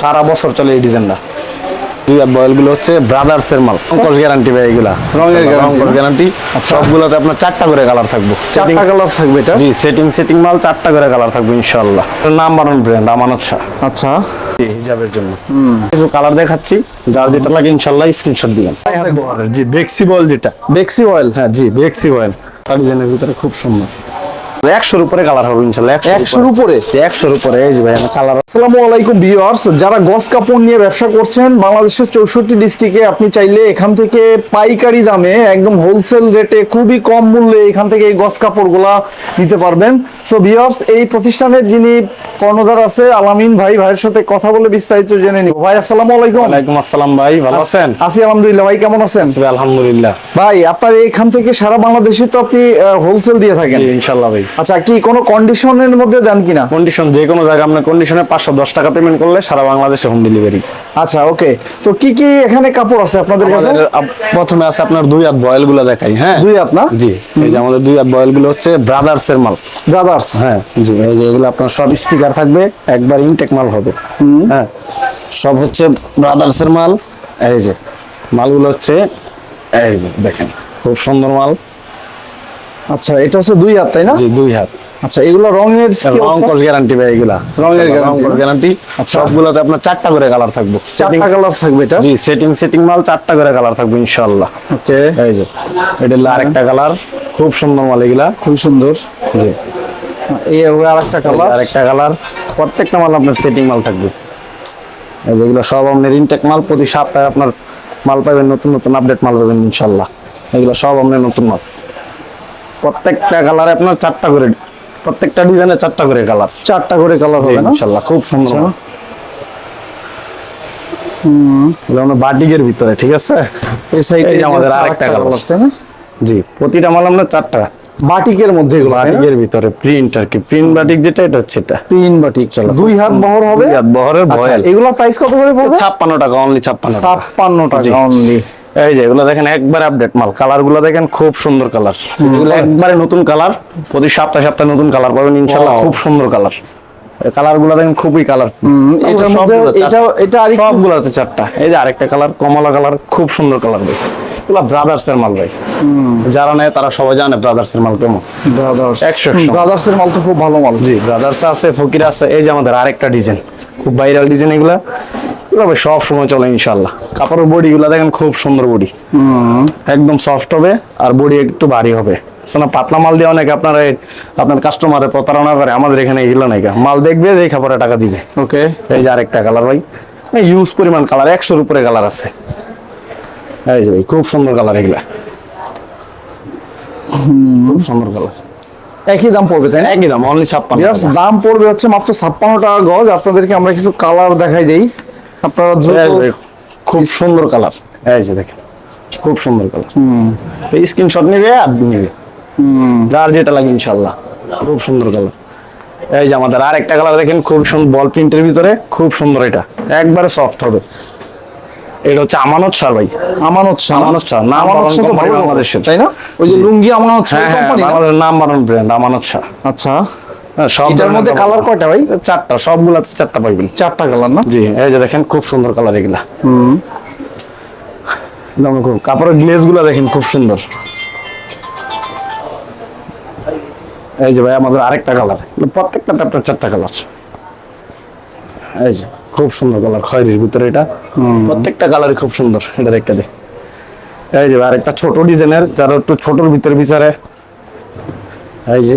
সারা বছর চলে এই ডিজাইনটা। হচ্ছে ব্রাদার্স এর মাল অঙ্কশ গ্যারান্টি ভাই এগুলা। অঙ্কশ গ্যারান্টি সবগুলোতে আপনার চারটা করে কালার থাকবে। চারটা কালার থাকবে এটা? জি সেটিং সেটিং মাল চারটা করে কালার থাকবে ইনশাআল্লাহ। নাম্বার ওয়ান ব্র্যান্ড আমানত শাহ। আচ্ছা। হিজাবের জন্য। কিছু কালার দেখাচ্ছি যার যেটা লাগে ইনশাআল্লাহ স্ক্রিনশট দিবেন জি বেক্সি বল যেটা। বেক্সি অয়েল হ্যাঁ জি বেক্সি তার ডিজাইনের ভিতরে খুব সুন্দর। একশোর উপরে কালার হবে একশোর উপরে। একশোর উপরে? এই যে ভাই আমার কালার আসসালামু আলাইকুম ভিউয়ার্স যারা গস কাপড় নিয়ে ব্যবসা করছেন বাংলাদেশের চৌষট্টি ডিস্ট্রিক্টে আপনি চাইলে এখান থেকে পাইকারি দামে একদম হোলসেল রেটে খুবই কম মূল্যে এখান থেকে এই গস কাপড়গুলা নিতে পারবেন। সো ভিউয়ার্স এই প্রতিষ্ঠানের যিনি কর্ণধার আছে আলামিন ভাই ভাইয়ের সাথে কথা বলে বিস্তারিত জেনে নিব। ভাই আসসালামু আলাইকুম। ওয়ালাইকুম আসসালাম ভাই ভালো আছেন? আছি আলহামদুলিল্লাহ। ভাই কেমন আছেন? আলহামদুলিল্লাহ। ভাই আপনার এখান থেকে সারা বাংলাদেশে তো আপনি হোলসেল দিয়ে থাকেন। জি ইনশাআল্লাহ ভাই। আচ্ছা কি কোনো কন্ডিশনের মধ্যে দেন কিনা? কন্ডিশন যে কোনো জায়গায় আপনার কন্ডিশনে পাঁচশো দশ টাকা পেমেন্ট করলে সারা বাংলাদেশে হোম ডেলিভারি আচ্ছা ওকে তো কি কি এখানে কাপড় আছে আপনাদের কাছে? প্রথমে আছে আপনার দুই হাত বয়েলগুলো দেখাই হ্যাঁ? দুই হাত না? জি এই যে আমাদের দুই হাত বয়েলগুলো হচ্ছে ব্রাদার্স এর মাল। ব্রাদার্স হ্যাঁ জি এই যে এগুলো আপনার সব স্টিকার থাকবে একবার ইনটেক মাল হবে। হ্যাঁ সব হচ্ছে ব্রাদার্স এর মাল। এই যে মালগুলো হচ্ছে এই যে দেখেন খুব সুন্দর মাল। আচ্ছা এটা হচ্ছে দুই হাত তাই না? জি দুই হাত। আচ্ছা এগুলো রঙের রং? কস গ্যারান্টি ভাই এগুলা। রঙের রং guarantee কস গ্যারান্টি আচ্ছা। সবগুলোতে আপনার চারটা করে কালার থাকবে। চারটা কালার থাকবে এটা? জি সেটিং সেটিং মাল চারটা করে কালার থাকবে ইনশাআল্লাহ। ওকে। এই যে এটা হলো আরেকটা কালার খুব সুন্দর মাল এগুলা। খুব সুন্দর। জি। এই হবে আরেকটা কালার আরেকটা কালার প্রত্যেকটা মাল আপনার সেটিং মাল থাকবে। এই যেগুলো সব আপনার ইনটেক মাল প্রতি সপ্তাহে আপনার মাল পাবেন নতুন নতুন আপডেট মাল পাবেন ইনশাল্লাহ এগুলো সব আপনার নতুন মাল। প্রত্যেকটা কালারে আপনার চারটা করে প্রত্যেকটা ডিজাইনের চারটা করে কালার চারটা করে কালার হবে ইনশাল্লাহ খুব সুন্দর আচ্ছা। এগুলো আপনার বাটিকের ভিতরে ঠিক আছে? এই সাইডে আমাদের আরেকটা কালার তাই না? জি প্রতিটা মাল আপনার চারটা। বাটিকের মধ্যে এগুলো বাটিকের ভিতরে প্রিন্ট আর কি প্রিন্ট বাটিক যেটা এটা হচ্ছে এটা। তিন বাটিক চলো, দুই হাত বহর হবে? দুই হাত বহরের আচ্ছা এগুলো প্রাইস কত করে পড়বে? ছাপ্পান্ন টাকা অনলি ছাপ্পান্ন টাকা। ছাপ্পান্ন জি। টাকা অনলি এই যে এগুলো দেখেন একবার আপডেট মাল। কালারগুলো দেখেন খুব সুন্দর কালার এগুলো একবারে নতুন কালার প্রতি সপ্তাহে সপ্তাহে নতুন কালার পাবেন ইনশাল্লাহ খুব সুন্দর কালার কালারগুলো দেখেন খুবই কালার এটার মধ্যে এটা এটা আর সবগুলোতে চারটা। এই যে আরেকটা কালার কমলা কালার খুব সুন্দর কালার ভাই। এগুলো ব্রাদার্স এর মাল ভাই। যারা নেয় তারা সবাই জানে ব্রাদার্স এর মাল কেমন। ব্রাদার্স একশো একশো। ব্রাদার্স এর মাল তো খুব ভালো মাল। জি ব্রাদার্স আছে ফকির আছে। এই যে আমাদের আরেকটা ডিজাইন খুব ভাইরাল ডিজাইন এগুলা। ভাই সব সময় চলে ইনশাল্লাহ কাপড়ের বডি গুলা দেখেন খুব সুন্দর বডি। একদম সফট হবে আর বডি একটু ভারী হবে। শোনা পাতলা মাল দিয়ে অনেকে আপনার আপনার কাস্টমারে প্রতারণা করে আমাদের এখানে এগুলো নাই মাল দেখবে এই কাপড়ে টাকা দিবে। ওকে এই যে আরেকটা কালার ভাই। ইউজ পরিমাণ কালার একশোর উপরে কালার আছে। এই যে ভাই খুব সুন্দর কালার এগুলা। খুব সুন্দর কালার একই দাম পড়বে তাই না? একই দাম অনলি ছাপ্পান্ন দাম পড়বে হচ্ছে মাত্র ছাপ্পান্ন টাকা গজ। আপনাদেরকে আমরা কিছু কালার দেখাই দেই। আপনারা খুব সুন্দর কালার। এই যে দেখেন খুব সুন্দর কালার। স্ক্রিনশট নিবে আর নিবে। যার যেটা লাগে ইনশাল্লাহ খুব সুন্দর কালার। এই যে আমাদের আর একটা কালার দেখেন খুব সুন্দর বল প্রিন্টের ভিতরে খুব সুন্দর এটা। একবারে সফট হবে। এটা হচ্ছে আমানত সার ভাই। আমানত শাহ। আমানত শাহ, নাম আমানত শাহ তো company বাংলাদেশের। তাই না? ওই যে লুঙ্গি আমানত শাহ হ্যাঁ হ্যাঁ কোম্পানি আমাদের নাম বানানো ব্র্যান্ড আমানত শাহ। আচ্ছা। হ্যাঁ, এটার ধরনের মধ্যে কালার কয়টা ভাই? চারটা সবগুলাতে চারটা পাইবেন। চারটা কালার না? জি এই যে দেখেন খুব সুন্দর কালার এগুলা। খুব কাপড়ের দেখেন খুব সুন্দর। এই যে ভাই আমাদের আরেকটা কালার প্রত্যেকটাতে আপনার চারটা কালার এই যে খুব সুন্দর কালার খয়েরির ভিতরে এটা। প্রত্যেকটা কালারই খুব সুন্দর এটা দেখতে দে। এই যে ভাই আরেকটা ছোট ডিজাইনের যারা একটু ছোটর ভিতরে বিচারে। এই যে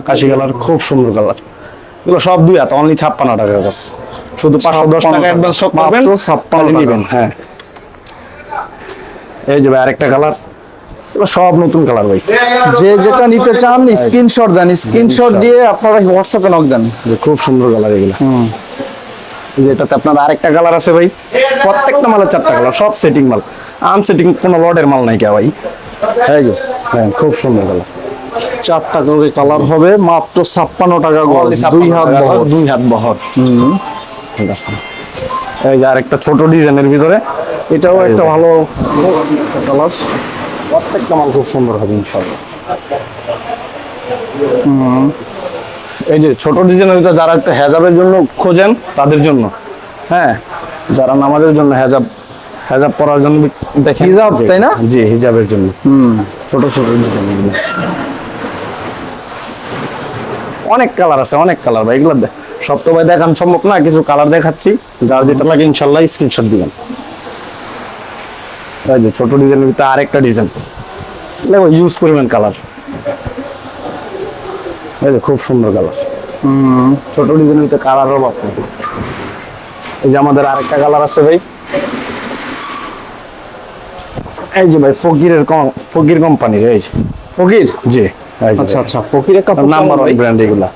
আকাশি কালার খুব সুন্দর কালার এগুলো সব দুই হাত অনলি ছাপ্পান্ন টাকা কাছে শুধু পাঁচশো দশ টাকা টাকা। অ্যাডভান্স পাবেন 56 তাহলে নিবেন হ্যাঁ। এই যে ভাই আরেকটা কালার সব নতুন কালার ভাই। যে যেটা নিতে চান স্ক্রিনশট দেন। স্ক্রিনশট দিয়ে আপনারা হোয়াটসঅ্যাপে নক দেন। খুব সুন্দর কালার এগুলো। এই যে আপনার আরেকটা কালার আছে ভাই। প্রত্যেকটা মালের চারটা কালার সব সেটিং মাল। আনসেটিং কোনো লডের মাল নাই কে ভাই। এই যে হ্যাঁ খুব সুন্দর কালার চারটা করে কালার হবে মাত্র ছাপ্পান্ন টাকা গজ দুই হাত বহর। দুই হাত বহর। এই যে আরেকটা ছোট ডিজাইনের ভিতরে এটাও একটা ভালো কালার প্রত্যেকটা মাল খুব সুন্দর হবে ইনশাআল্লাহ। এই যে ছোট ডিজাইনের ভিতরে যারা একটা হেজাবের জন্য খোঁজেন তাদের জন্য। হ্যাঁ যারা নামাজের জন্য হেজাব হেজাব পরার জন্য দেখেন। হিজাব, তাই না? জি হিজাবের জন্য। ছোট ছোট ডিজাইন। অনেক কালার আছে অনেক কালার ভাই এগুলো সব তো ভাই দেখান সম্ভব না কিছু কালার দেখাচ্ছি। যার যেটা লাগে ইনশাল্লাহ স্ক্রিনশট দিবেন। এই যে ছোট ডিজাইনের ভিতরে আরেকটা ডিজাইন দেখো ইউজ পরিমাণ কালার এই যে খুব সুন্দর কালার ছোট ডিজাইনের ভিতরে কালারও অভাব এই যে আমাদের আরেকটা কালার আছে ভাই। এই যে ভাই ফকিরের ফকির কোম্পানির এই যে। ফকির? জি। আচ্ছা আচ্ছা ফকিরের কাপড় নাম্বার ওয়ান ব্র্যান্ড এগুলা।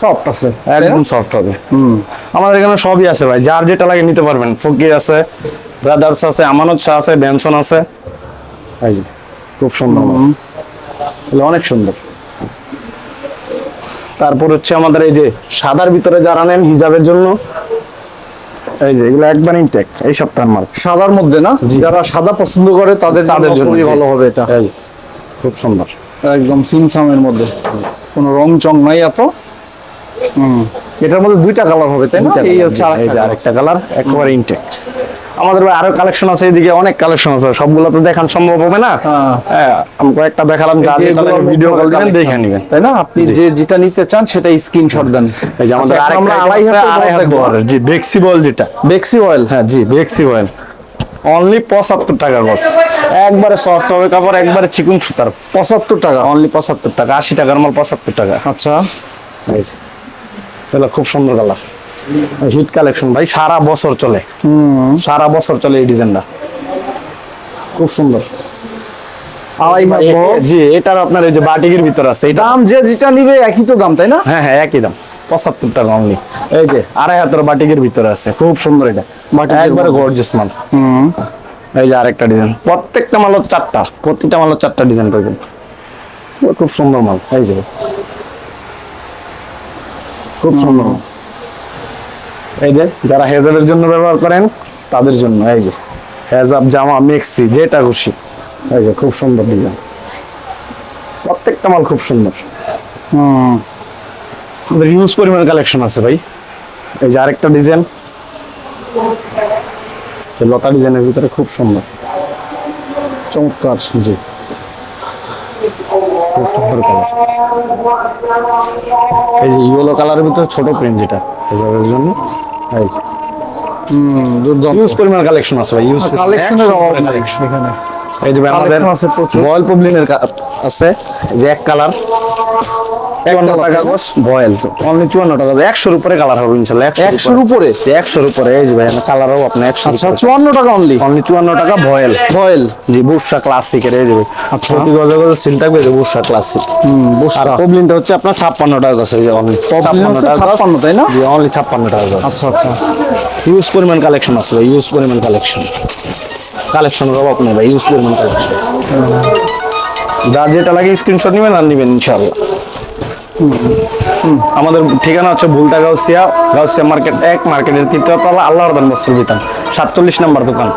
সফট আছে। একদম সফট হবে। আমাদের এখানে সবই আছে ভাই। যার যেটা লাগে নিতে পারবেন। ফকির আছে ব্রাদার্স আছে আমানত শাহ আছে বেনসন আছে। এই খুব সুন্দর। অনেক সুন্দর। তারপর হচ্ছে আমাদের এই যে সাদার ভিতরে যারা নেন হিজাবের জন্য এই যে এগুলো একবার ইনটেক এই সপ্তাহের মাল। সাদার মধ্যে না? যারা সাদা পছন্দ করে তাদের তাদের জন্য। ভালো হবে এটা। খুব সুন্দর। একদম সিমসামের মধ্যে। কোনো রং চং নাই এত। হুম। এটার মধ্যে দুইটা কালার হবে তাই না? এই হচ্ছে আরেকটা কালার একেবারে ইনটেক আমাদের আরও কালেকশন আছে এইদিকে অনেক কালেকশন আছে। সবগুলো তো দেখান সম্ভব হবে না? হ্যাঁ। হ্যাঁ আমি কয়েকটা দেখালাম যা ভিডিও কল দিবেন দেখে নেবেন। তাই না? আপনি যে যেটা নিতে চান সেটা স্ক্রিনশট দেন। এই যে আমাদের আচ্ছা, আরেকটা আড়াই। বহরের, জি বেক্সি বল যেটা। বেক্সি অয়েল হ্যাঁ জি বেক্সি বল অনলি পঁচাত্তর টাকা বস একবারে সফট হবে কাপড় একবারে চিকুন সুতার। পঁচাত্তর টাকা? অনলি পঁচাত্তর টাকা আশি টাকার মাল পঁচাত্তর টাকা। আচ্ছা। তাহলে খুব সুন্দর কালার। হিট কালেকশন ভাই সারা বছর চলে। সারা বছর চলে এই ডিজাইনটা। খুব সুন্দর। আড়াই জি এটার আপনার এই যে বাটিকের ভিতর আছে দাম যে যেটা নিবে একই তো দাম তাই না? হ্যাঁ হ্যাঁ একই দাম। পঁচাত্তর টাকা অনলি এই যে আড়াই হাতের বাটিকের ভিতরে আছে খুব সুন্দর এটা। একবারে গর্জিয়াস মাল। এই যে আরেকটা ডিজাইন প্রত্যেকটা মাল চারটা। প্রত্যেকটা মাল চারটা ডিজাইন পাবেন। খুব সুন্দর মাল। এই যে। খুব সুন্দর এই যে যারা হেজাবের জন্য ব্যবহার করেন তাদের জন্য। এই যে হেজাব জামা মেক্সি যেটা খুশি। এই যে খুব সুন্দর ডিজাইন প্রত্যেকটা মাল খুব সুন্দর। হুম। আমাদের ইউজ পরিমাণ কালেকশন আছে ভাই। এই যে আরেকটা ডিজাইন লতা ডিজাইনের ভিতরে খুব সুন্দর। চমৎকার জি। খুব সুন্দর কালার এই যে ইয়েলো কালারের ভিতরে ছোট প্রিন্ট যেটা জন্য। এই যে। ইউজ পরিমাণ কালেকশন আছে ভাই ইউজ কালেকশনের অভাব নাই। এখানে। এই যে আমাদের আছে প্রচুর। পবলিনের আছে যে এক কালার টাকা একশোর উপরে কালার হবে ইনশাল্লাহ একশোর উপরে। একশোর উপরে এই যে ভাই কালারও আপনি একশো আচ্ছা চুয়ান্ন টাকা অনলি অনলি চুয়ান্ন টাকা ভয়েল জি ক্লাসিকের এই যে আচ্ছা। প্রতি গজে গজে সিল থাকবে যে বুরসা ক্লাসিক আর পবলিনটা হচ্ছে আপনার ছাপ্পান্ন টাকা গজ এই যে অনলি Poblin হচ্ছে 56 তাই না? জি অনলি ছাপ্পান্ন টাকা গজ। আচ্ছা আচ্ছা। ইউজ পরিমাণ কালেকশন আছে ভাই ইউজ পরিমাণ কালেকশন কালেকশনের অভাব নেই ভাই ইউজ পরিমাণ কালেকশন যার যেটা লাগে স্ক্রিনশট নেবেন আর নেবেন ইনশাআল্লাহ। আমাদের ঠিকানা হচ্ছে ভুলটা গাউসিয়া গাউসিয়া মার্কেট এক, মার্কেটের তৃতীয় তলা, আল্লাহর বান বস্ত্র বিতান সাতচল্লিশ নম্বর দোকান।